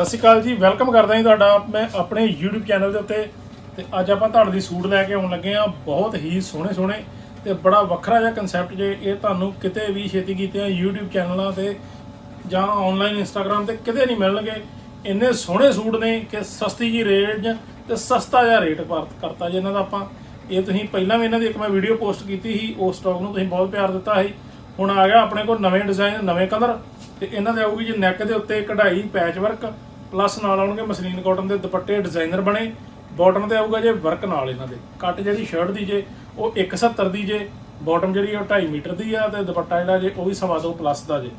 ਸਤਿ ਸ਼੍ਰੀ ਅਕਾਲ ਜੀ ਵੈਲਕਮ ਕਰਦਾ ਹਾਂ ਤੁਹਾਡਾ ਮੈਂ ਆਪਣੇ YouTube ਚੈਨਲ ਦੇ ਉੱਤੇ। ਤੇ ਅੱਜ ਆਪਾਂ ਤੁਹਾਡੇ ਲਈ ਸੂਟ ਲੈ ਕੇ ਆਉਣ ਲੱਗੇ ਆ ਬਹੁਤ ਹੀ ਸੋਹਣੇ ਸੋਹਣੇ ਤੇ ਬੜਾ ਵੱਖਰਾ ਜਿਹਾ ਕਨਸੈਪਟ ਜੇ ਇਹ ਤੁਹਾਨੂੰ ਕਿਤੇ ਵੀ ਛੇਤੀ ਕੀਤੇ ਆ YouTube ਚੈਨਲਾਂ ਤੇ ਜਾਂ ਆਨਲਾਈਨ Instagram ਤੇ ਕਿਤੇ ਨਹੀਂ ਮਿਲਣਗੇ। ਇੰਨੇ ਸੋਹਣੇ ਸੂਟ ਨੇ ਕਿ ਸਸਤੀ ਜੀ ਰੇਟ ਤੇ ਸਸਤਾ ਜਿਹਾ ਰੇਟ ਕਰਤਾ ਜੀ ਇਹਨਾਂ ਦਾ ਆਪਾਂ। ਇਹ ਤੁਸੀਂ ਪਹਿਲਾਂ ਵੀ ਇਹਨਾਂ ਦੀ ਇੱਕ ਮੈਂ ਵੀਡੀਓ ਪੋਸਟ ਕੀਤੀ ਸੀ ਉਸ ਸਟਾਕ ਨੂੰ ਤੁਸੀਂ ਬਹੁਤ ਪਿਆਰ ਦਿੱਤਾ ਸੀ। ਹੁਣ ਆ ਗਿਆ ਆਪਣੇ ਕੋਲ ਨਵੇਂ ਡਿਜ਼ਾਈਨ ਨਵੇਂ ਕਲਰ ਤੇ ਇਹਨਾਂ ਦੇ ਆਊਗੀ ਜੀ ਨੈਕ ਦੇ ਉੱਤੇ ਕਢਾਈ ਪੈਚ ਵਰਕ ਪਲੱਸ ਨਾਲ ਆਉਣਗੇ ਮਸਲੀਨ ਕਾਟਨ ਦੇ ਦੁਪੱਟੇ ਡਿਜ਼ਾਈਨਰ ਬਣੇ ਬਾਟਮ ਤੇ ਆਊਗਾ ਜੇ ਵਰਕ ਨਾਲ ਇਹਨਾਂ ਦੇ। ਕੱਟ ਜਿਹੜੀ ਸ਼ਰਟ ਦੀ ਜੇ, ਉਹ 170 ਦੀ ਜੇ ਬਾਟਮ ਜਿਹੜੀ ਉਹ 2.5 ਮੀਟਰ ਦੀ ਆ ਤੇ ਦੁਪੱਟਾ ਜਿਹੜਾ ਜੇ, ਉਹ ਵੀ ਸਵਾ ਦੋ ਪਲੱਸ ਦਾ ਜੇ।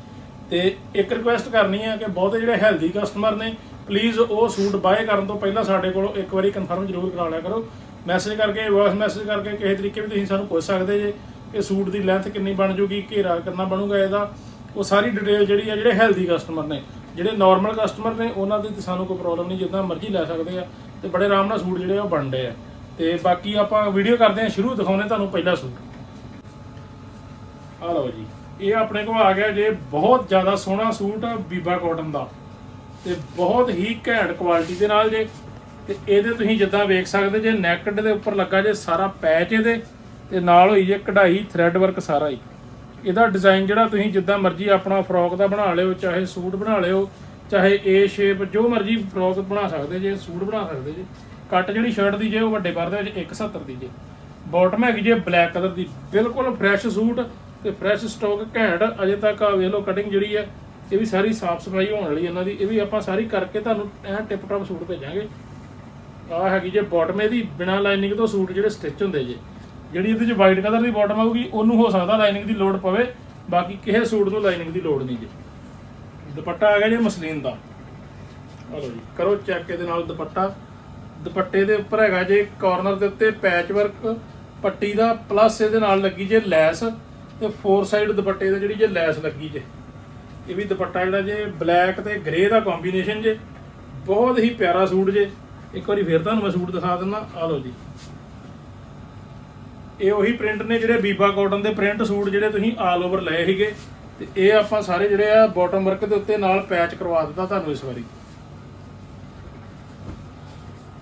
ਤੇ ਇੱਕ ਰਿਕੁਐਸਟ ਕਰਨੀ ਹੈ ਕਿ ਬਹੁਤੇ ਜਿਹੜੇ ਹੈਲਦੀ ਕਸਟਮਰ ਨੇ ਪਲੀਜ਼ ਉਹ ਸੂਟ ਬਾਏ ਕਰਨ ਤੋਂ ਪਹਿਲਾਂ ਸਾਡੇ ਕੋਲੋਂ ਇੱਕ ਵਾਰੀ ਕਨਫਰਮ ਜ਼ਰੂਰ ਕਰਾ ਲਿਆ ਕਰੋ। ਮੈਸੇਜ ਕਰਕੇ ਵੌਇਸ ਮੈਸੇਜ ਕਰਕੇ ਕਿਸੇ ਤਰੀਕੇ ਵੀ ਤੁਸੀਂ ਸਾਨੂੰ ਪੁੱਛ ਸਕਦੇ ਜੇ ਕਿ ਸੂਟ ਦੀ ਲੈਂਥ ਕਿੰਨੀ ਬਣ ਜੂਗੀ, ਘੇਰਾ ਕਿੰਨਾ ਬਣੂਗਾ ਇਹਦਾ। ਉਹ ਸਾਰੀ ਡਿਟੇਲ ਜਿਹੜੀ ਆ, ਜਿਹੜੇ ਹੈਲਦੀ ਕਸਟਮਰ ਨੇ ਜਿਹੜੇ ਨਾਰਮਲ ਕਸਟਮਰ ਨੇ, ਉਹਨਾਂ ਦੀ ਤਾਂ ਸਾਨੂੰ ਕੋਈ ਪ੍ਰੋਬਲਮ ਨਹੀਂ, ਜਿੱਦਾਂ ਮਰਜ਼ੀ ਲੈ ਸਕਦੇ ਆ। ਤੇ ਬੜੇ ਆਰਾਮ ਨਾਲ ਸੂਟ ਜਿਹੜੇ ਉਹ ਬਣਦੇ ਆ। ਤੇ ਬਾਕੀ ਆਪਾਂ ਵੀਡੀਓ ਕਰਦੇ ਆ, ਸ਼ੁਰੂ ਦਿਖਾਉਣੇ ਤੁਹਾਨੂੰ ਪਹਿਲਾ ਸੂਟ। ਆ ਲਓ ਜੀ। ਇਹ ਆਪਣੇ ਕੋਲ ਆ ਗਿਆ ਜੇ ਬਹੁਤ ਜ਼ਿਆਦਾ ਸੋਹਣਾ ਸੂਟ ਆ ਬੀਬਾ ਕਾਟਨ ਦਾ। ਤੇ ਬਹੁਤ ਹੀ ਘੈਂਟ ਕੁਆਲਿਟੀ ਦੇ ਨਾਲ ਜੇ। ਤੇ ਇਹਦੇ ਤੁਸੀਂ ਜਿੱਦਾਂ ਵੇਖ ਸਕਦੇ ਜੇ ਨੈਕਡ ਦੇ ਉੱਪਰ ਲੱਗਾ ਜੇ ਸਾਰਾ ਪੈਚ ਇਹਦੇ। ਤੇ ਨਾਲ ਹੋਈ ਜੇ ਕਢਾਈ ਥ੍ਰੈਡ ਵਰਕ ਸਾਰਾ ਹੀ। ਇਹਦਾ ਡਿਜ਼ਾਈਨ ਜਿਹੜਾ ਤੁਸੀਂ ਜਿੱਦਾਂ ਮਰਜ਼ੀ ਆਪਣਾ ਫਰੋਕ ਦਾ ਬਣਾ ਲਿਓ, ਚਾਹੇ ਸੂਟ ਬਣਾ ਲਿਓ, ਚਾਹੇ ਏ ਸ਼ੇਪ ਜੋ ਮਰਜ਼ੀ ਫਰੋਕ ਬਣਾ ਸਕਦੇ ਜੇ, ਸੂਟ ਬਣਾ ਸਕਦੇ ਜੇ। ਕੱਟ ਜਿਹੜੀ ਸ਼ਰਟ ਦੀ ਜੇ, ਉਹ ਵੱਡੇ ਪਰਦੇ ਵਿੱਚ 170 ਦੀ ਜੇ। ਬਾਟਮ ਹੈਗੀ ਜੇ ਬਲੈਕ ਕਲਰ ਦੀ। ਬਿਲਕੁਲ ਫਰੈਸ਼ ਸੂਟ ਤੇ ਫਰੈਸ਼ ਸਟਾਕ ਘੈਂਟ। ਅਜੇ ਤੱਕ ਆ ਵੇਖ ਲਓ ਕਟਿੰਗ ਜਿਹੜੀ ਹੈ, ਇਹ ਵੀ ਸਾਰੀ ਸਾਫ਼ ਸਫ਼ਾਈ ਹੋਣ ਵਾਲੀ ਇਹਨਾਂ ਦੀ। ਇਹ ਵੀ ਆਪਾਂ ਸਾਰੀ ਕਰਕੇ ਤੁਹਾਨੂੰ ਐ ਟਿਪ ਟਾਪ ਸੂਟ ਭੇਜਾਂਗੇ। ਆ ਹੈਗੀ ਜੇ ਬਾਟਮ ਇਹਦੀ, ਬਿਨਾ ਲਾਈਨਿੰਗ ਤੋਂ ਸੂਟ ਜਿਹੜੇ ਸਟਿਚ ਹੁੰਦੇ ਜੇ। ਜਿਹੜੀ ਇਹਦੇ ਚ ਵਾਈਟ ਕਲਰ ਦੀ ਬਾਟਮ ਆਊਗੀ, ਉਹਨੂੰ ਹੋ ਸਕਦਾ ਲਾਈਨਿੰਗ ਦੀ ਲੋੜ ਪਵੇ, ਬਾਕੀ ਕਿਸੇ ਸੂਟ ਤੋਂ ਲਾਈਨਿੰਗ ਦੀ ਲੋੜ ਨਹੀਂ ਜੀ। ਦੁਪੱਟਾ ਆ ਗਿਆ ਜੀ ਮਸਲੀਨ ਦਾ। ਆ ਜੀ, ਕਰੋ ਚੈੱਕ ਇਹਦੇ ਨਾਲ ਦੁਪੱਟਾ। ਦੁਪੱਟੇ ਦੇ ਉੱਪਰ ਹੈਗਾ ਜੇ ਕਾਰਨਰ ਦੇ ਉੱਤੇ ਪੈਚ ਵਰਕ ਪੱਟੀ ਦਾ ਪਲੱਸ ਇਹਦੇ ਨਾਲ ਲੱਗੀ ਜੇ ਲੈਸ, ਤੇ ਫੋਰ ਸਾਈਡ ਦੁਪੱਟੇ ਦੇ ਜਿਹੜੀ ਜੇ ਲੈਸ ਲੱਗੀ ਜੇ। ਇਹ ਵੀ ਦੁਪੱਟਾ ਜਿਹੜਾ ਜੇ ਬਲੈਕ ਤੇ ਗ੍ਰੇ ਦਾ ਕੰਬੀਨੇਸ਼ਨ ਜੇ। ਬਹੁਤ ਹੀ ਪਿਆਰਾ ਸੂਟ ਜੇ। ਇੱਕ ਵਾਰੀ ਫੇਰ ਤੁਹਾਨੂੰ ਮੈਂ ਸੂਟ ਦਿਖਾ ਦਿੰਦਾ। ਆ ਲਓ ਜੀ। ਇਹ ਉਹੀ ਪ੍ਰਿੰਟ ਨੇ ਜਿਹੜੇ ਬੀਬਾ ਕਾਟਨ ਦੇ ਪ੍ਰਿੰਟ ਸੂਟ ਜਿਹੜੇ ਤੁਸੀਂ ਆਲ ਓਵਰ ਲਏ ਸੀਗੇ। ਤੇ ਇਹ ਆਪਾਂ ਸਾਰੇ ਜਿਹੜੇ ਆ ਬਾਟਮ ਵਰਕ ਦੇ ਉੱਤੇ ਨਾਲ ਪੈਚ ਕਰਵਾ ਦਿੱਤਾ ਤੁਹਾਨੂੰ ਇਸ ਵਾਰੀ।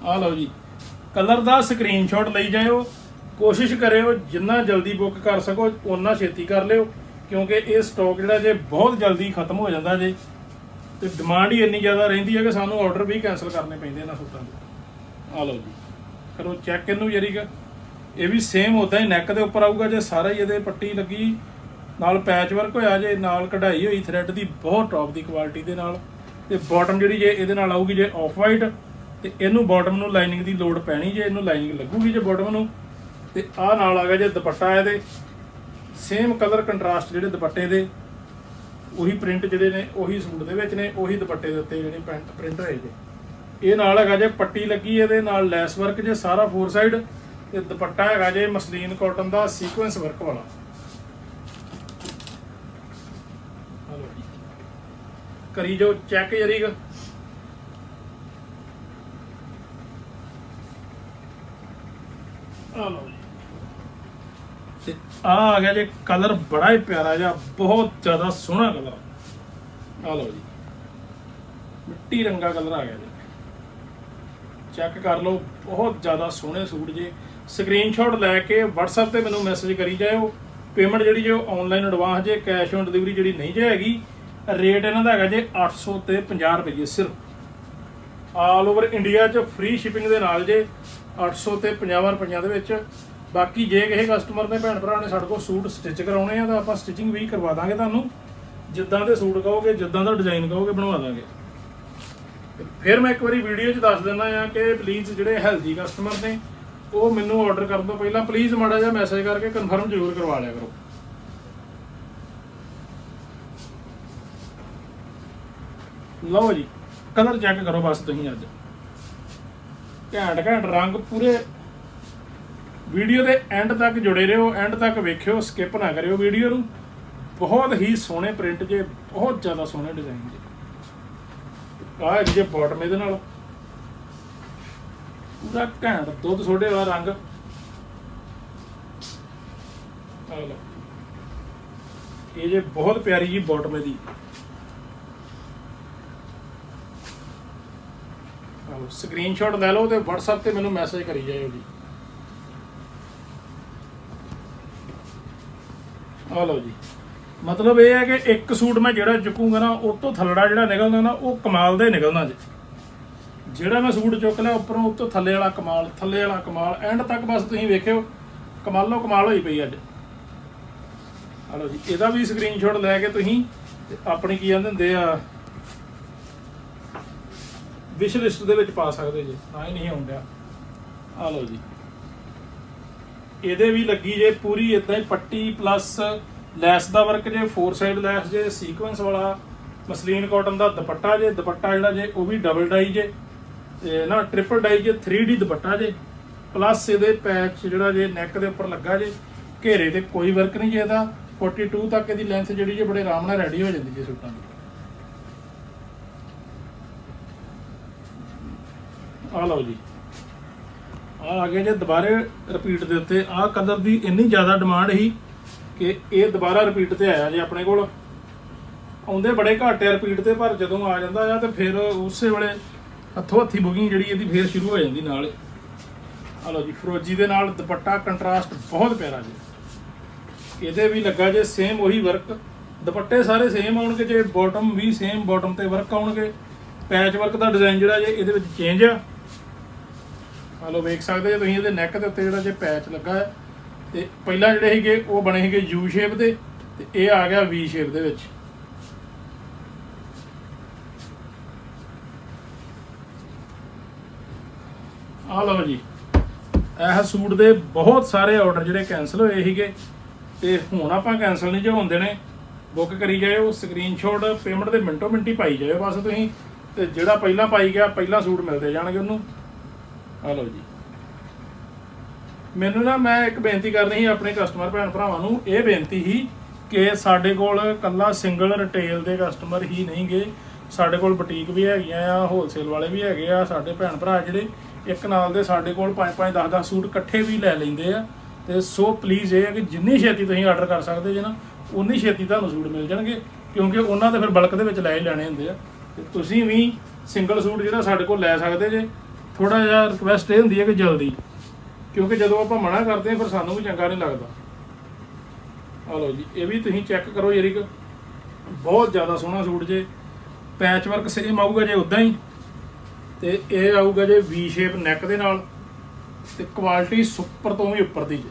ਆ ਲਓ ਜੀ। ਕਲਰ ਦਾ ਸਕਰੀਨਸ਼ਾਟ ਲਈ ਜਾਇਓ। ਕੋਸ਼ਿਸ਼ ਕਰਿਓ ਜਿੰਨਾ ਜਲਦੀ ਬੁੱਕ ਕਰ ਸਕੋ, ਓਨਾ ਛੇਤੀ ਕਰ ਲਿਓ। ਕਿਉਂਕਿ ਇਹ ਸਟਾਕ ਜਿਹੜਾ ਜੇ ਬਹੁਤ ਜਲਦੀ ਖਤਮ ਹੋ ਜਾਂਦਾ ਜੇ, ਤੇ ਡਿਮਾਂਡ ਹੀ ਇੰਨੀ ਜ਼ਿਆਦਾ ਰਹਿੰਦੀ ਹੈ ਕਿ ਸਾਨੂੰ ਆਰਡਰ ਵੀ ਕੈਨਸਲ ਕਰਨੇ ਪੈਂਦੇ ਇਹਨਾਂ ਸੂਟਾਂ ਦੇ। ਆ ਲਓ ਜੀ। ਕਰੋ ਚੈੱਕ ਇਹਨੂੰ ਜਰੀਗਾ ਇਹ ਵੀ ਸੇਮ ਉਦਾਂ ਹੀ ਨੈਕ ਦੇ ਉੱਪਰ ਆਊਗਾ, ਜੇ ਸਾਰਾ ਹੀ ਇਹਦੇ ਪੱਟੀ ਲੱਗੀ, ਨਾਲ ਪੈਚ ਵਰਕ ਹੋਇਆ, ਜੇ ਨਾਲ ਕਢਾਈ ਹੋਈ ਥ੍ਰੈਡ ਦੀ, ਬਹੁਤ ਟੌਪ ਦੀ ਕੁਆਲਿਟੀ ਦੇ ਨਾਲ। ਤੇ ਬਾਟਮ ਜਿਹੜੀ ਜੇ ਇਹਦੇ ਨਾਲ ਆਊਗੀ, ਜੇ ਆਫ ਵਾਈਟ ਤੇ ਇਹਨੂੰ ਬਾਟਮ ਨੂੰ ਲਾਈਨਿੰਗ ਦੀ ਲੋਡ ਪੈਣੀ, ਜੇ ਇਹਨੂੰ ਲਾਈਨਿੰਗ ਲੱਗੂਗੀ ਜੇ ਬਾਟਮ ਨੂੰ। ਤੇ ਆਹ ਨਾਲ ਆ ਗਿਆ ਜੇ ਦੁਪੱਟਾ ਇਹਦੇ। ਸੇਮ ਕਲਰ ਕੰਟਰਾਸਟ ਜਿਹੜੇ ਦੁਪੱਟੇ ਦੇ, ਉਹੀ ਪ੍ਰਿੰਟ ਜਿਹੜੇ ਨੇ, ਉਹੀ ਸੂਟ ਦੇ ਵਿੱਚ ਨੇ, ਉਹੀ ਦੁਪੱਟੇ ਦੇ ਉੱਤੇ ਜਿਹੜੇ ਪੈਂਟ ਪ੍ਰਿੰਟ ਹੋਏ ਜੇ। ਇਹ ਨਾਲ ਹੈਗਾ ਜੇ ਪੱਟੀ ਲੱਗੀ, ਇਹਦੇ ਨਾਲ ਲੈਸ ਵਰਕ ਜੇ ਸਾਰਾ ਫੋਰ ਸਾਈਡ ਤੇ ਦੁਪੱਟਾ ਹੈਗਾ ਜੇ ਮਸਲੀਨ ਕਾਟਨ ਦਾ ਸੀਕੁਐਂਸ ਵਰਕ ਵਾਲਾ। ਕਰੀ ਜੋ ਚੈੱਕ ਜਰੀਗ ਤੇ ਆ ਆ ਗਿਆ ਜੇ ਕਲਰ ਬੜਾ ਹੀ ਪਿਆਰਾ ਜਿਹਾ, ਬਹੁਤ ਜ਼ਿਆਦਾ ਸੋਹਣਾ ਕਲਰ ਆ ਲਓ ਜੀ। ਮਿੱਟੀ ਰੰਗਾ ਕਲਰ ਆ ਗਿਆ ਜੀ। ਚੈੱਕ ਕਰ ਲਓ, ਬਹੁਤ ਜ਼ਿਆਦਾ ਸੋਹਣੇ ਸੂਟ ਜੇ। ਸਕਰੀਨਸ਼ਾਟ ਲੈ ਕੇ WhatsApp ਤੇ ਮੈਨੂੰ ਮੈਸੇਜ ਕਰੀ ਜਾਇਓ। ਪੇਮੈਂਟ ਜਿਹੜੀ ਜੋ ਆਨਲਾਈਨ ਐਡਵਾਂਸ ਜੇ ਕੈਸ਼ ਔਨ ਡਿਲੀਵਰੀ ਜਿਹੜੀ ਨਹੀਂ ਜੇ ਹੈਗੀ ਰੇਟ ਇਹਨਾਂ ਦਾ ਹੈਗਾ ਜੇ 800 ਤੇ 50 ਰੁਪਏ ਸਿਰਫ। ਆਲ ਓਵਰ ਇੰਡੀਆ 'ਚ ਫ੍ਰੀ ਸ਼ਿਪਿੰਗ ਦੇ ਨਾਲ ਜੇ 800 ਤੇ 50 ਰੁਪਈਆਂ ਦੇ ਵਿੱਚ। ਬਾਕੀ ਜੇ ਕਿਸੇ ਕਸਟਮਰ ਨੇ ਭੈਣ ਭਰਾ ਨੇ ਸਾਡੇ ਕੋਲ ਸੂਟ ਸਟਿਚ ਕਰਾਉਣੇ ਆ ਤਾਂ ਆਪਾਂ ਸਟਿਚਿੰਗ ਵੀ ਕਰਵਾ ਦਾਂਗੇ ਤੁਹਾਨੂੰ। ਜਿੱਦਾਂ ਦੇ ਸੂਟ ਕਹੋਗੇ, ਜਿੱਦਾਂ ਦਾ ਡਿਜ਼ਾਈਨ ਕਹੋਗੇ, ਬਣਵਾ ਦਾਂਗੇ। ਫਿਰ ਮੈਂ ਇੱਕ ਵਾਰੀ ਵੀਡੀਓ 'ਚ ਦੱਸ ਦਿੰਦਾ ਆ ਕਿ ਪਲੀਜ਼ ਜਿਹੜੇ ਹੈਲਦੀ ਕਸਟਮਰ ਨੇ ਉਹ ਮੈਨੂੰ ਆਰਡਰ ਕਰਨ ਤੋਂ ਪਹਿਲਾਂ ਪਲੀਜ਼ ਮਾੜਾ ਜਿਹਾ ਮੈਸੇਜ ਕਰਕੇ ਕਨਫਰਮ ਜ਼ਰੂਰ ਕਰਵਾ ਲਿਆ ਕਰੋ। ਲਓ ਜੀ ਕਲਰ ਚੈੱਕ ਕਰੋ ਬਸ ਤੁਸੀਂ ਅੱਜ। ਘੈਂਟ ਘੈਂਟ ਰੰਗ ਪੂਰੇ ਵੀਡੀਓ ਦੇ ਐਂਡ ਤੱਕ ਜੁੜੇ ਰਹੋ ਐਂਡ ਤੱਕ ਵੇਖਿਓ ਸਕਿਪ ਨਾ ਕਰਿਓ ਵੀਡੀਓ ਨੂੰ। ਬਹੁਤ ਹੀ ਸੋਹਣੇ ਪ੍ਰਿੰਟ ਜੇ, ਬਹੁਤ ਜ਼ਿਆਦਾ ਸੋਹਣੇ ਡਿਜ਼ਾਈਨ ਜੇ। ਆਹ ਜੇ ਬਾਟਮ ਇਹਦੇ ਨਾਲ। ਪੂਰਾ ਘੈਂਟ, ਦੁੱਧ ਸੋਡੇ ਵਾਲਾ ਰੰਗ। ਆਹ ਲਓ। ਇਹ ਜੇ ਬਹੁਤ ਪਿਆਰੀ ਜੀ ਬਾਟਮ ਇਹਦੀ। ਆਹੋ ਸਕਰੀਨਸ਼ਾਟ ਲੈ ਲਓ ਤੇ WhatsApp ਤੇ ਮੈਨੂੰ ਮੈਸੇਜ ਕਰੀ ਜਾਇਓ ਜੀ। ਆ ਲਓ ਜੀ। ਮਤਲਬ ਇਹ ਹੈ ਕਿ ਇੱਕ ਸੂਟ ਮੈਂ ਜਿਹੜਾ ਚੁੱਕੂਗਾ ਨਾ, ਉਹ ਤੋਂ ਥੱਲੜਾ ਜਿਹੜਾ ਨਿਕਲਦਾ ਨਾ, ਉਹ ਕਮਾਲ ਦਾ ਹੀ ਨਿਕਲਣਾ ਜੀ। ਜਿਹੜਾ ਮੈਂ ਸੂਟ ਚੁੱਕ ਲਿਆ ਉੱਪਰੋਂ ਉੱਤੋਂ ਥੱਲੇ ਵਾਲਾ ਕਮਾਲ, ਥੱਲੇ ਵਾਲਾ ਕਮਾਲ, ਐਂਡ ਤੱਕ ਬਸ ਤੁਸੀਂ ਵੇਖਿਓ, ਕਮਾਲੋ ਕਮਾਲ ਹੋਈ ਪਈ ਅੱਜ। ਆ ਜੀ, ਇਹਦਾ ਵੀ ਸਕਰੀਨਸ਼ਾਟ ਲੈ ਕੇ ਤੁਸੀਂ ਆਪਣੀ ਕੀ ਕਹਿੰਦੇ ਹੁੰਦੇ ਆ ਵਿਸ਼ ਲਿਸਟ ਦੇ ਵਿੱਚ ਪਾ ਸਕਦੇ ਜੀ ਨਾ ਹੀ ਨਹੀਂ ਆਉਂਦਾ ਆ ਲਓ ਜੀ। ਇਹਦੇ ਵੀ ਲੱਗੀ ਜੇ ਪੂਰੀ ਇਦਾਂ ਹੀ ਪੱਟੀ ਪਲੱਸ ਲੈਸ ਦਾ ਵਰਕ ਜੇ ਫੋਰ ਸਾਈਡ ਲੈਸ ਜੇ ਸੀਕੁਐਂਸ ਵਾਲਾ, ਮਸਲੀਨ ਕਾਟਨ ਦਾ ਦੁਪੱਟਾ ਜੇ, ਦੁਪੱਟਾ ਜਿਹੜਾ ਜੇ, ਉਹ ਵੀ ਡਬਲ ਡਾਈ ਜੇ। ਤੇ ਨਾ ਟ੍ਰਿਪਲ ਡਾਈ ਜੇ 3D ਦੁਪੱਟਾ ਜੇ ਪਲੱਸ ਇਹਦੇ ਪੈਚ ਜਿਹੜਾ ਜੇ ਨੈਕ ਦੇ ਉੱਪਰ ਲੱਗਾ ਜੇ, ਘੇਰੇ ਤੇ ਕੋਈ ਵਰਕ ਨਹੀਂ ਜੇ ਇਹਦਾ 42 ਤੱਕ ਇਹਦੀ ਲੈਂਥ ਜਿਹੜੀ ਜੇ ਬੜੇ ਆਰਾਮ ਨਾਲ ਰੈਡੀ ਹੋ ਜਾਂਦੀ ਜੇ ਸੂਟਾਂ ਦੀ। ਆ ਲਓ ਜੀ। ਆ ਆ ਗਿਆ ਜੇ ਦੁਬਾਰੇ ਰਿਪੀਟ ਦੇ ਉੱਤੇ। ਆਹ ਕਲਰ ਦੀ ਇੰਨੀ ਜ਼ਿਆਦਾ ਡਿਮਾਂਡ ਸੀ ਕਿ ਇਹ ਦੁਬਾਰਾ ਰਿਪੀਟ ਤੇ ਆਇਆ ਜੇ ਆਪਣੇ ਕੋਲ। ਆਉਂਦੇ ਬੜੇ ਘੱਟ ਆ ਰਿਪੀਟ ਤੇ, ਪਰ ਜਦੋਂ ਆ ਜਾਂਦਾ ਆ ਤੇ ਫਿਰ ਉਸੇ ਵੇਲੇ ਹੱਥੋਂ ਹੱਥੀ ਬੁਕਿੰਗ ਜਿਹੜੀ ਇਹਦੀ ਫੇਰ ਸ਼ੁਰੂ ਹੋ ਜਾਂਦੀ ਨਾਲ ਆ ਲਓ ਜੀ ਫਰੋਜੀ ਦੇ ਨਾਲ ਦੁਪੱਟਾ ਕੰਟਰਾਸਟ ਬਹੁਤ ਪਿਆਰਾ ਜੀ। ਇਹਦੇ ਵੀ ਲੱਗਾ ਜੇ ਸੇਮ ਉਹੀ ਵਰਕ ਦੁਪੱਟੇ ਸਾਰੇ ਸੇਮ ਆਉਣਗੇ, ਜੇ ਬਾਟਮ ਵੀ ਸੇਮ ਬਾਟਮ ਤੇ ਵਰਕ ਆਉਣਗੇ। ਪੈਚ ਵਰਕ ਦਾ ਡਿਜ਼ਾਈਨ ਜਿਹੜਾ ਜੇ ਇਹਦੇ ਵਿੱਚ ਚੇਂਜ ਆ। ਆ ਲਓ, ਵੇਖ ਸਕਦੇ ਜੇ ਤੁਸੀਂ ਇਹਦੇ ਨੈਕ ਦੇ ਉੱਤੇ ਜਿਹੜਾ ਜੇ ਪੈਚ ਲੱਗਾ ਹੈ। ਤੇ ਪਹਿਲਾਂ ਜਿਹੜੇ ਸੀਗੇ, ਉਹ ਬਣੇ ਸੀਗੇ ਯੂ ਸ਼ੇਪ ਦੇ। ਤੇ ਇਹ ਆ ਗਿਆ ਵੀ ਸ਼ੇਪ ਦੇ ਵਿੱਚ। ਆ ਲਓ ਜੀ। ਇਹ ਸੂਟ ਦੇ ਬਹੁਤ ਸਾਰੇ ਆਰਡਰ ਜਿਹੜੇ ਕੈਨਸਲ ਹੋਏ ਸੀਗੇ। ਤੇ ਹੁਣ ਆਪਾਂ ਕੈਨਸਲ ਨਹੀਂ ਜੇ ਦੇਣੇ ਬੁੱਕ ਕਰੀ ਜਾਇਓ ਸਕਰੀਨਸ਼ਾਟ ਪੇਮੈਂਟ ਦੇ ਮਿੰਟੋ ਮਿੰਟੀ ਪਾਈ ਜਾਇਓ ਬਸ ਤੁਸੀਂ। ਤੇ ਜਿਹੜਾ ਪਹਿਲਾਂ ਪਾਈ ਗਿਆ, ਪਹਿਲਾ ਸੂਟ ਮਿਲਦੇ ਜਾਣਗੇ ਉਹਨੂੰ। ਆ ਲਓ ਜੀ। ਮੈਨੂੰ ਨਾ, ਮੈਂ ਇੱਕ ਬੇਨਤੀ ਕਰਨੀ ਸੀ ਆਪਣੇ ਕਸਟਮਰ ਭੈਣ ਭਰਾਵਾਂ ਨੂੰ। ਇਹ ਬੇਨਤੀ ਸੀ ਕਿ ਸਾਡੇ ਕੋਲ ਕੱਲਾ ਸਿੰਗਲ ਰਿਟੇਲ ਦੇ ਕਸਟਮਰ ਹੀ ਨਹੀਂਗੇ। ਸਾਡੇ ਕੋਲ ਬੁਟੀਕ ਵੀ ਹੈਗੀਆਂ ਆ ਹੋਲਸੇਲ ਵਾਲੇ ਵੀ ਹੈਗੇ ਆ, ਸਾਡੇ ਭੈਣ ਭਰਾ ਜਿਹੜੇ ਇੱਕ ਨਾਲ ਦੇ ਸਾਡੇ ਕੋਲ 5-5 10-10 ਸੂਟ ਇਕੱਠੇ ਵੀ ਲੈ ਲੈਂਦੇ ਆ। ਤੇ ਸੋ ਪਲੀਜ਼ ਇਹ ਹੈ ਕਿ ਜਿੰਨੀ ਛੇਤੀ ਤੁਸੀਂ ਆਰਡਰ ਕਰ ਸਕਦੇ ਜੇ ਨਾ ਉਨੀ ਛੇਤੀ ਤੁਹਾਨੂੰ ਸੂਟ ਮਿਲ ਜਾਣਗੇ, ਕਿਉਂਕਿ ਉਹਨਾਂ ਦੇ ਫਿਰ ਬਲਕ ਦੇ ਵਿੱਚ ਲੈ ਹੀ ਲੈਣੇ ਹੁੰਦੇ ਆ। ਤੇ ਤੁਸੀਂ ਵੀ ਸਿੰਗਲ ਸੂਟ ਜਿਹੜਾ ਸਾਡੇ ਕੋਲ ਲੈ ਸਕਦੇ ਜੇ ਥੋੜਾ ਜਿਹਾ ਰਿਕਵੈਸਟ ਇਹ ਹੁੰਦੀ ਹੈ ਕਿ ਜਲਦੀ, ਕਿਉਂਕਿ ਜਦੋਂ ਆਪਾਂ ਮਨਾ ਕਰਦੇ ਹਾਂ ਫਿਰ ਸਾਨੂੰ ਵੀ ਚੰਗਾ ਨਹੀਂ ਲੱਗਦਾ। ਆ ਲਓ ਜੀ, ਇਹ ਵੀ ਤੁਸੀਂ ਚੈੱਕ ਕਰੋ ਯਾਰੀ ਬਹੁਤ ਜ਼ਿਆਦਾ ਸੋਹਣਾ ਸੂਟ ਜੇ। ਪੈਚ ਵਰਕ ਸੇਮ ਆਊਗਾ ਜੇ ਉਦਾਂ ਹੀ। ਤੇ ਇਹ ਆਊਗਾ ਜੇ ਵੀ ਸ਼ੇਪ ਨੈਕ ਦੇ ਨਾਲ ਤੇ ਕੁਆਲਿਟੀ ਸੁਪਰ ਤੋਂ ਵੀ ਉੱਪਰ ਦੀ ਜੇ।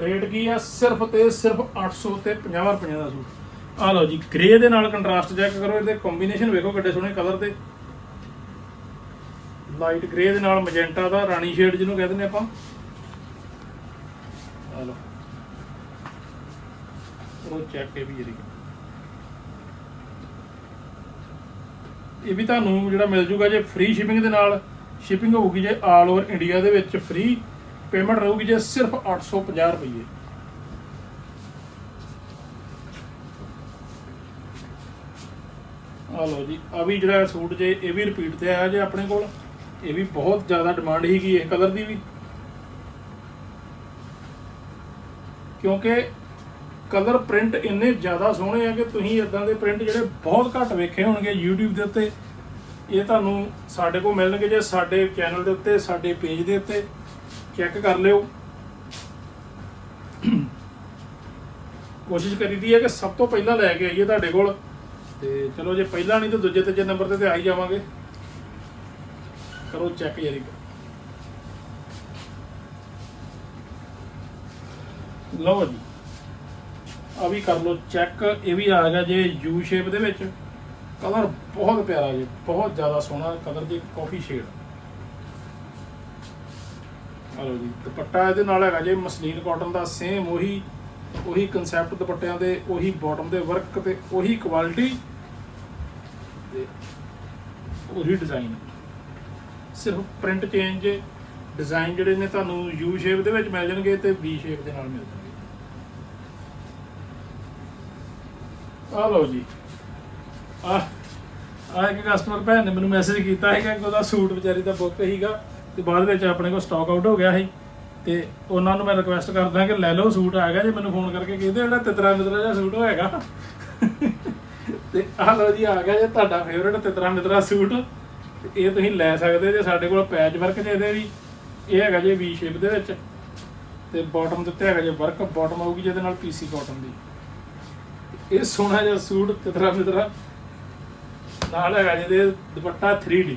ਰੇਟ ਕੀ ਆ? ਸਿਰਫ ਤੇ ਸਿਰਫ 800 ਤੇ 50 ਰੁਪਏ ਦਾ ਸੂਟ। ਆ ਲਓ ਜੀ ਗ੍ਰੇ ਦੇ ਨਾਲ ਕੰਟਰਾਸਟ ਚੈੱਕ ਕਰੋ, ਇਹਦੇ ਕੰਬੀਨੇਸ਼ਨ ਵੇਖੋ ਕਿੱਡੇ ਸੋਹਣੇ ਕਲਰ ਤੇ। ਲਾਈਟ ਗ੍ਰੇ ਦੇ ਨਾਲ ਮੈਜੈਂਟਾ ਦਾ, ਰਾਣੀ ਸ਼ੇਡ ਜਿਹਨੂੰ ਕਹਿੰਦੇ ਨੇ ਆਪਾਂ। ਆ ਲਓ। ਉਹ ਚੈੱਕ ਇਹ ਵੀ ਜਿਹੜੀ ਇਹ ਵੀ ਤੁਹਾਨੂੰ ਜਿਹੜਾ ਮਿਲ ਜੂਗਾ ਜੇ ਫ੍ਰੀ ਸ਼ਿਪਿੰਗ ਦੇ ਨਾਲ ਸ਼ਿਪਿੰਗ ਹੋਊਗੀ ਜੇ ਆਲ ਓਵਰ ਇੰਡੀਆ ਦੇ ਵਿੱਚ ਫ੍ਰੀ ਪੇਮੈਂਟ ਰਹੂਗੀ ਜੇ ਸਿਰਫ 850 ਰੁਪਏ ਆ ਲਓ ਜੀ ਆ ਵੀ ਜਿਹੜਾ ਸੂਟ ਜੇ ਇਹ ਵੀ ਰਿਪੀਟ ਤੇ ਆਇਆ ਜੇ ਆਪਣੇ ਕੋਲ, ਇਹ ਵੀ ਬਹੁਤ ਜ਼ਿਆਦਾ ਡਿਮਾਂਡ ਸੀਗੀ ਇਹ ਕਲਰ ਦੀ ਵੀ। ਕਿਉਂਕਿ ਕਲਰ ਪ੍ਰਿੰਟ ਇੰਨੇ ਜ਼ਿਆਦਾ ਸੋਹਣੇ ਆ ਕਿ ਤੁਸੀਂ ਇਦਾਂ ਦੇ ਪ੍ਰਿੰਟ ਜਿਹੜੇ ਬਹੁਤ ਘੱਟ ਵੇਖੇ ਹੋਣਗੇ YouTube ਦੇ ਉੱਤੇ, ਇਹ ਤੁਹਾਨੂੰ ਸਾਡੇ ਕੋਲ ਮਿਲਣਗੇ ਜੇ ਸਾਡੇ ਚੈਨਲ ਦੇ ਉੱਤੇ, ਸਾਡੇ ਪੇਜ ਦੇ ਉੱਤੇ। ਚੈੱਕ ਕਰ ਲਿਓ। ਕੋਸ਼ਿਸ਼ ਕਰੀਦੀ ਹੈ ਕਿ ਸਭ ਤੋਂ ਪਹਿਲਾਂ ਲੈ ਕੇ ਆਈਏ ਤੁਹਾਡੇ ਕੋਲ। ਤੇ ਚਲੋ ਜੇ ਪਹਿਲਾਂ ਨਹੀਂ ਤਾਂ ਦੂਜੇ ਤੀਜੇ ਨੰਬਰ ਤੇ ਤੇ ਆਈ ਜਾਵਾਂਗੇ। ਕਰੋ ਚੈੱਕ ਯਾਰੀ। ਲਓ ਜੀ। ਆ ਵੀ ਕਰ ਲਓ ਚੈੱਕ ਇਹ ਵੀ ਆ ਗਿਆ ਜੇ ਯੂ ਸ਼ੇਪ ਦੇ ਵਿੱਚ। ਕਲਰ ਬਹੁਤ ਪਿਆਰਾ ਜੀ, ਬਹੁਤ ਜ਼ਿਆਦਾ ਸੋਹਣਾ ਕਲਰ ਦੀ ਕਾਫੀ ਸ਼ੇਡ ਆ ਲਓ ਜੀ, ਦੁਪੱਟਾ ਇਹਦੇ ਨਾਲ ਹੈਗਾ ਜੇ, ਮਸਲੀਨ ਕਾਟਨ ਦਾ ਸੇਮ ਉਹੀ ਉਹੀ ਕਨਸੈਪਟ ਦੁਪੱਟਿਆਂ ਦੇ, ਉਹੀ ਬਾਟਮ ਦੇ ਵਰਕ ਤੇ ਉਹੀ ਕੁਆਲਿਟੀ ਤੇ ਉਹੀ ਡਿਜ਼ਾਈਨ ਸਿਰਫ ਪ੍ਰਿੰਟ ਚੇਂਜ ਡਿਜ਼ਾਈਨ ਜਿਹੜੇ ਨੇ ਤੁਹਾਨੂੰ ਯੂ ਸ਼ੇਪ ਦੇ ਵਿੱਚ ਮਿਲ ਜਾਣਗੇ ਤੇ ਵੀ ਸ਼ੇਪ ਦੇ ਨਾਲ ਮਿਲ ਜਾਣਗੇ। ਆ ਲਓ ਜੀ। ਆ ਆ ਇੱਕ ਕਸਟਮਰ ਭੈਣ ਨੇ ਮੈਨੂੰ ਮੈਸੇਜ ਕੀਤਾ ਹੈਗਾ ਕਿ ਉਹਦਾ ਸੂਟ ਵਿਚਾਰੀ ਦਾ ਬੁੱਕ ਸੀਗਾ ਤੇ ਬਾਅਦ ਵਿੱਚ ਆਪਣੇ ਕੋਲ ਸਟਾਕ ਆਊਟ ਹੋ ਗਿਆ ਸੀ। ਤੇ ਉਹਨਾਂ ਨੂੰ ਮੈਂ ਰਿਕੁਐਸਟ ਕਰਦਾ ਕਿ ਲੈ ਲਓ ਸੂਟ ਆ ਗਿਆ ਜੇ ਮੈਨੂੰ ਫੋਨ ਕਰਕੇ ਕਹਿੰਦੇ ਜਿਹੜਾ ਤਿਤਰਾ ਮਿਤਰਾ ਜਿਹਾ ਸੂਟ ਹੋਏਗਾ। ਤੇ ਆ ਲਓ ਜੀ, ਆ ਗਿਆ ਜੇ ਤੁਹਾਡਾ ਫੇਵਰਟ ਤਿਤਰਾ ਮਿਤਰਾ ਸੂਟ। ਤੇ ਇਹ ਤੁਸੀਂ ਲੈ ਸਕਦੇ ਜੇ, ਸਾਡੇ ਕੋਲ ਪੈਚ ਵਰਕ ਜੇ ਇਹਦੇ ਵੀ। ਇਹ ਹੈਗਾ ਜੇ ਵੀ ਸ਼ੇਪ ਦੇ ਵਿੱਚ। ਤੇ ਬਾਟਮ ਦਿੱਤੇ ਹੈਗਾ ਜੇ ਵਰਕ ਬਾਟਮ ਆਊਗੀ ਜਿਹਦੇ ਨਾਲ ਪੀਸੀ ਕਾਟਨ ਦੀ। ਇਹ ਸੋਹਣਾ ਜਿਹਾ ਸੂਟ ਤਿਤਰਾ ਮਿਤਰਾ। ਨਾਲ ਹੈਗਾ ਜਿਹਦੇ ਦੁਪੱਟਾ 3D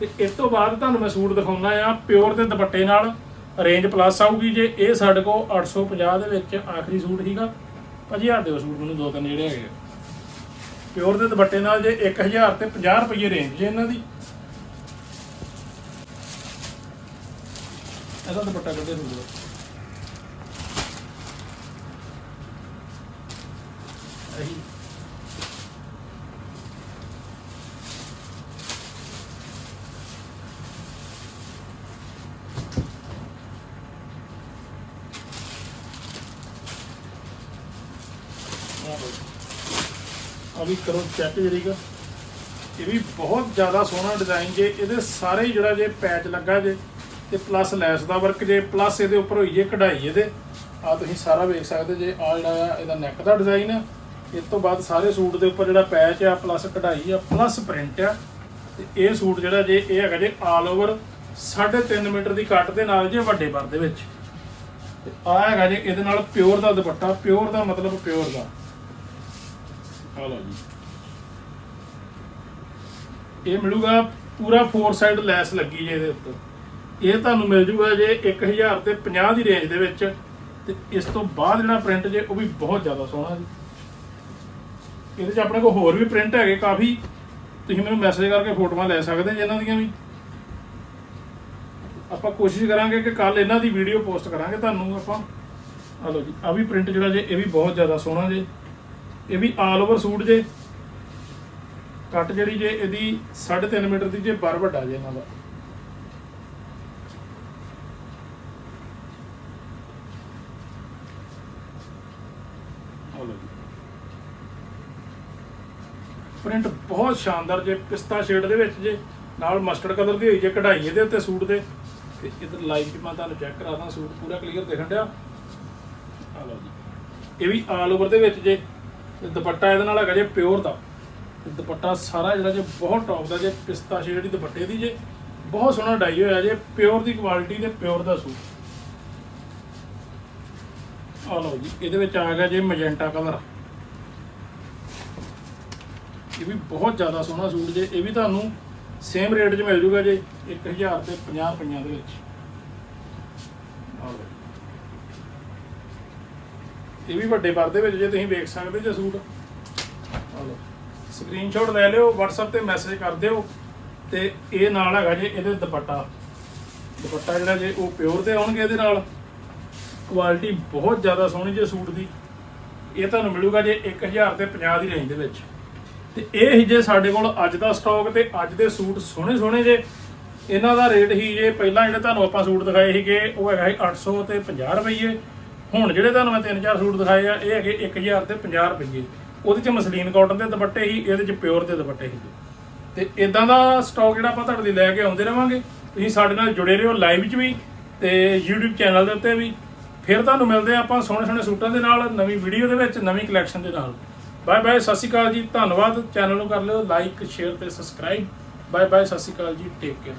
ਤੇ ਇਸ ਤੋਂ ਬਾਅਦ ਤੁਹਾਨੂੰ ਮੈਂ ਸੂਟ ਦਿਖਾਉਣਾ ਆ ਪਿਓਰ ਦੇ ਦੁਪੱਟੇ ਨਾਲ। ਰੇਂਜ ਪਲੱਸ ਆਊਗੀ ਜੇ ਇਹ ਸਾਡੇ ਕੋਲ 850 ਦੇ ਵਿੱਚ ਆਖਰੀ ਸੂਟ ਸੀਗਾ। ਭਾਜੀ ਆ ਦਿਓ ਸੂਟ ਮੈਨੂੰ, ਦੋ ਤਿੰਨ ਜਿਹੜੇ ਹੈਗੇ ਪਿਓਰ ਦੇ ਦੁਪੱਟੇ ਨਾਲ ਜੇ 1000 ਤੇ 50 ਰੁਪਏ ਰੇਂਜ ਜੇ ਇਹਨਾਂ ਦੀ। ਇਹਦਾ ਦੁਪੱਟਾ ਕੱਢੇ ਸੂਟ ਦਾ ਇਹੀ ਆ ਵੀ ਕਰੋ ਚੈੱਕ ਜਰੀਗਾ ਇਹ ਵੀ ਬਹੁਤ ਜ਼ਿਆਦਾ ਸੋਹਣਾ ਡਿਜ਼ਾਈਨ ਜੇ, ਇਹਦੇ ਸਾਰੇ ਜਿਹੜਾ ਜੇ ਪੈਚ ਲੱਗਾ ਜੇ, ਤੇ ਪਲੱਸ ਲੈਸ ਦਾ ਵਰਕ ਜੇ ਪਲੱਸ ਇਹਦੇ ਉੱਪਰ ਹੋਈ ਜੇ ਕਢਾਈ ਇਹਦੇ। ਆ ਤੁਸੀਂ ਸਾਰਾ ਵੇਖ ਸਕਦੇ ਜੇ ਆ ਜਿਹੜਾ ਆ, ਇਹਦਾ ਨੈਕ ਦਾ ਡਿਜ਼ਾਈਨ ਆ। ਇਸ ਤੋਂ ਬਾਅਦ ਸਾਰੇ ਸੂਟ ਦੇ ਉੱਪਰ ਜਿਹੜਾ ਪੈਚ ਆ ਪਲੱਸ ਕਢਾਈ ਆ ਪਲੱਸ ਪ੍ਰਿੰਟ ਆ। ਤੇ ਇਹ ਸੂਟ ਜਿਹੜਾ ਜੇ, ਇਹ ਹੈਗਾ ਜੇ ਆਲ ਓਵਰ 3.5 ਮੀਟਰ ਦੀ ਕੱਟ ਦੇ ਨਾਲ ਜੇ ਵੱਡੇ ਪਰ ਦੇ ਵਿੱਚ। ਤੇ ਆ ਹੈਗਾ ਜੇ, ਇਹਦੇ ਨਾਲ ਪਿਓਰ ਦਾ ਦੁਪੱਟਾ ਪਿਓਰ ਦਾ ਮਤਲਬ ਪਿਓਰ ਦਾ। ਆ ਲਓ ਜੀ। ਇਹ ਮਿਲੂਗਾ, ਪੂਰਾ ਫੋਰ ਸਾਈਡ ਲੈਸ ਲੱਗੀ ਜੇ ਇਹਦੇ ਉੱਤੇ। ਇਹ ਤੁਹਾਨੂੰ ਮਿਲ ਜੂਗਾ ਜੇ 1000 ਤੇ 50 ਦੀ ਰੇਂਜ ਦੇ ਵਿੱਚ। ਤੇ ਇਸ ਤੋਂ ਬਾਅਦ ਜਿਹੜਾ ਪ੍ਰਿੰਟ ਜੇ, ਉਹ ਵੀ ਬਹੁਤ ਜ਼ਿਆਦਾ ਸੋਹਣਾ ਜੀ। ਇਹਦੇ 'ਚ ਆਪਣੇ ਕੋਲ ਹੋਰ ਵੀ ਪ੍ਰਿੰਟ ਹੈਗੇ ਕਾਫੀ। ਤੁਸੀਂ ਮੈਨੂੰ ਮੈਸੇਜ ਕਰਕੇ ਫੋਟੋਆਂ ਲੈ ਸਕਦੇ ਜੇ ਇਹਨਾਂ ਦੀਆਂ ਵੀ। ਆਪਾਂ ਕੋਸ਼ਿਸ਼ ਕਰਾਂਗੇ ਕਿ ਕੱਲ ਇਹਨਾਂ ਦੀ ਵੀਡੀਓ ਪੋਸਟ ਕਰਾਂਗੇ ਤੁਹਾਨੂੰ ਆਪਾਂ। ਆ ਲਓ ਜੀ ਆ ਵੀ ਪ੍ਰਿੰਟ ਜਿਹੜਾ ਜੇ, ਇਹ ਵੀ ਬਹੁਤ ਜ਼ਿਆਦਾ ਸੋਹਣਾ ਜੇ। ਇਹ ਵੀ ਆਲ ਓਵਰ ਸੂਟ ਜੇ। ਕੱਟ ਜਿਹੜੀ ਜੇ, ਇਹਦੀ 3.5 ਮੀਟਰ ਦੀ ਜੇ ਬਰ ਵੱਡਾ ਜੇ ਇਹਨਾਂ ਦਾ। ਪ੍ਰਿੰਟ ਬਹੁਤ ਸ਼ਾਨਦਾਰ ਜੇ, ਪਿਸਤਾ ਸ਼ੇਡ ਦੇ ਵਿੱਚ ਜੇ। ਨਾਲ ਮਸਟਰਡ ਕਲਰ ਦੀ ਹੋਈ ਜੇ, ਕਢਾਈ ਇਹਦੇ ਉੱਤੇ ਸੂਟ ਦੇ। ਤੇ ਇਧਰ ਲਾਈਵ 'ਚ ਮੈਂ ਤੁਹਾਨੂੰ ਚੈੱਕ ਕਰਾਦਾ ਸੂਟ ਪੂਰਾ ਕਲੀਅਰ ਦਿਖਣ ਡਿਆ। ਆ ਲਓ ਜੀ। ਇਹ ਵੀ ਆਲ ਓਵਰ ਦੇ ਵਿੱਚ ਜੇ। ਤੇ ਦੁਪੱਟਾ ਇਹਦੇ ਨਾਲ ਹੈਗਾ ਜੇ ਪਿਓਰ ਦਾ। ਤੇ ਦੁਪੱਟਾ ਸਾਰਾ ਜਿਹੜਾ ਜੇ ਬਹੁਤ ਟੌਪ ਦਾ ਜੇ, ਪਿਸਤਾ ਸ਼ੇਡ ਦੀ ਦੁਪੱਟੇ ਦੀ ਜੇ, ਬਹੁਤ ਸੋਹਣਾ ਡਾਈ ਹੋਇਆ ਜੇ ਪਿਓਰ ਦੀ ਕੁਆਲਿਟੀ ਤੇ ਪਿਓਰ ਦਾ ਸੂਟ। ਆ ਲਓ ਜੀ, ਇਹਦੇ ਵਿੱਚ ਆ ਗਿਆ ਜੇ ਮੈਜੈਂਟਾ ਕਲਰ ਇਹ ਵੀ ਬਹੁਤ ਜ਼ਿਆਦਾ ਸੋਹਣਾ ਸੂਟ ਜੇ, ਇਹ ਵੀ ਤੁਹਾਨੂੰ ਸੇਮ ਰੇਟ 'ਚ ਮਿਲ ਜੂਗਾ ਜੇ 1000 ਤੇ 50 ਰੁਪਈਆਂ ਦੇ ਵਿੱਚ ਆ ਲਓ ਇਹ ਵੀ ਵੱਡੇ ਪਰ ਵਿੱਚ ਜੇ ਤੁਸੀਂ ਵੇਖ ਸਕਦੇ ਜੇ ਸੂਟ। ਆ ਲਓ। ਸਕਰੀਨਸ਼ਾਟ ਲੈ ਲਿਓ, WhatsApp ਤੇ ਮੈਸੇਜ ਕਰ ਦਿਓ ਤੇ ਇਹ ਨਾਲ ਹੈਗਾ ਜੇ ਇਹਦੇ ਦੁਪੱਟਾ। ਦੁਪੱਟਾ ਜਿਹੜਾ ਜੇ ਉਹ ਪਿਓਰ 'ਤੇ ਆਉਣਗੇ ਇਹਦੇ ਨਾਲ। ਕੁਆਲਿਟੀ ਬਹੁਤ ਜ਼ਿਆਦਾ ਸੋਹਣੀ ਜੇ ਸੂਟ ਦੀ। ਇਹ ਤੁਹਾਨੂੰ ਮਿਲੂਗਾ ਜੇ 1000 ਤੇ 50 ਦੀ ਰੇਂਜ ਦੇ ਵਿੱਚ। ਤੇ ਇਹ ਹੀ ਜੇ ਸਾਡੇ ਕੋਲ ਅੱਜ ਦਾ ਸਟਾਕ ਤੇ ਅੱਜ ਦੇ ਸੂਟ ਸੋਹਣੇ ਸੋਹਣੇ ਜੇ। ਇਹਨਾਂ ਦਾ ਰੇਟ ਹੀ ਜੇ ਪਹਿਲਾਂ ਜਿਹੜੇ ਤੁਹਾਨੂੰ ਆਪਾਂ ਸੂਟ ਦਿਖਾਏ ਸੀਗੇ, ਉਹ ਹੈਗਾ ਸੀ 800 ਤੇ 50 ਰੁਪਏ ਹੁਣ ਜਿਹੜੇ ਤੁਹਾਨੂੰ ਮੈਂ ਤਿੰਨ ਚਾਰ ਸੂਟ ਦਿਖਾਏ ਆ, ਇਹ ਹੈਗੇ 1000 ਤੇ 50 ਰੁਪਏ ਉਹਦੇ ਚ ਮਸਲੀਨ ਕਾਟਨ ਦੇ ਦੁਪੱਟੇ ਹੀ ਇਹਦੇ ਚ ਪਿਓਰ ਦੇ ਦੁਪੱਟੇ ਸੀ। ਤੇ ਇਦਾਂ ਦਾ ਸਟਾਕ ਜਿਹੜਾ ਆਪਾਂ ਤੁਹਾਡੇ ਲਈ ਲੈ ਕੇ ਆਉਂਦੇ ਰਵਾਂਗੇ, ਤੁਸੀਂ ਸਾਡੇ ਨਾਲ ਜੁੜੇ ਰਹੋ ਲਾਈਵ 'ਚ ਵੀ ਤੇ YouTube ਚੈਨਲ ਦੇ ਉੱਤੇ ਵੀ। ਫਿਰ ਤੁਹਾਨੂੰ ਮਿਲਦੇ ਆ ਆਪਾਂ ਸੋਹਣੇ ਸੋਹਣੇ ਸੂਟਾਂ ਦੇ ਨਾਲ, ਨਵੀਂ ਵੀਡੀਓ ਦੇ ਵਿੱਚ, ਨਵੀਂ ਕਲੈਕਸ਼ਨ ਦੇ ਨਾਲ। ਬਾਏ ਬਾਏ ਸਤਿ ਸ਼੍ਰੀ ਅਕਾਲ ਜੀ, ਧੰਨਵਾਦ। ਚੈਨਲ ਨੂੰ ਕਰ ਲਿਓ ਲਾਈਕ ਸ਼ੇਅਰ ਤੇ ਸਬਸਕ੍ਰਾਈਬ ਬਾਏ ਬਾਏ ਸਤਿ ਸ਼੍ਰੀ ਅਕਾਲ ਜੀ ਟੇਕ ਕੇਅਰ